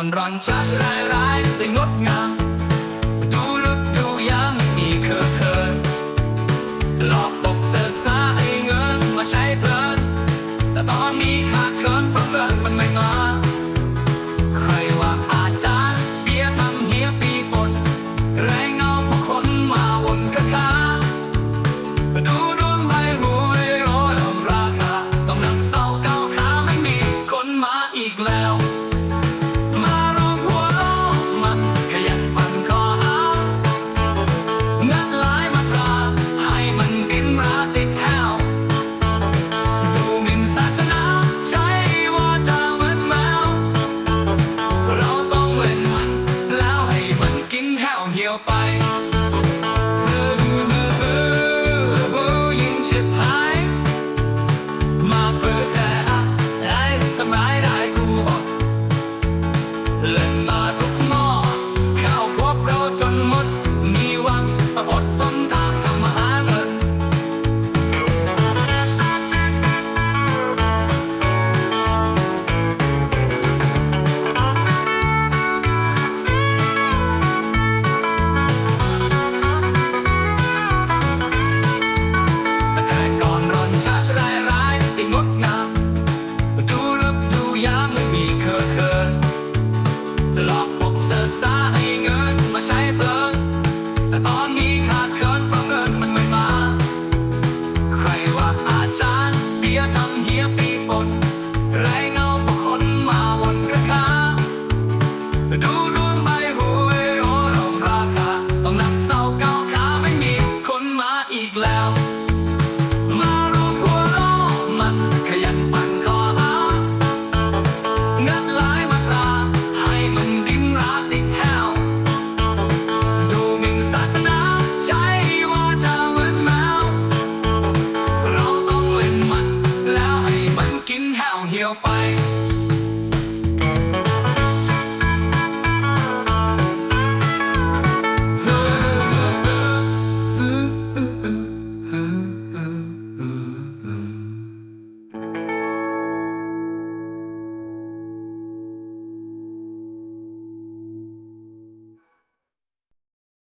อนรันชักร้ายร้ายแต่งดงาม ยวไปเธอดูเธอเธอเบอยิ่งเจ็บาย มาเพื่อะได้ทำร้ายกูเล่นมาทุก ไรเงาบุคคลมาวนกรคาดูดวงใบหวโอเราราคาต้องนั่งเศร้าเก้าขาไม่มีคนมาอีกแล้ว มารวมหัวล้อมันขยันปัน Bye.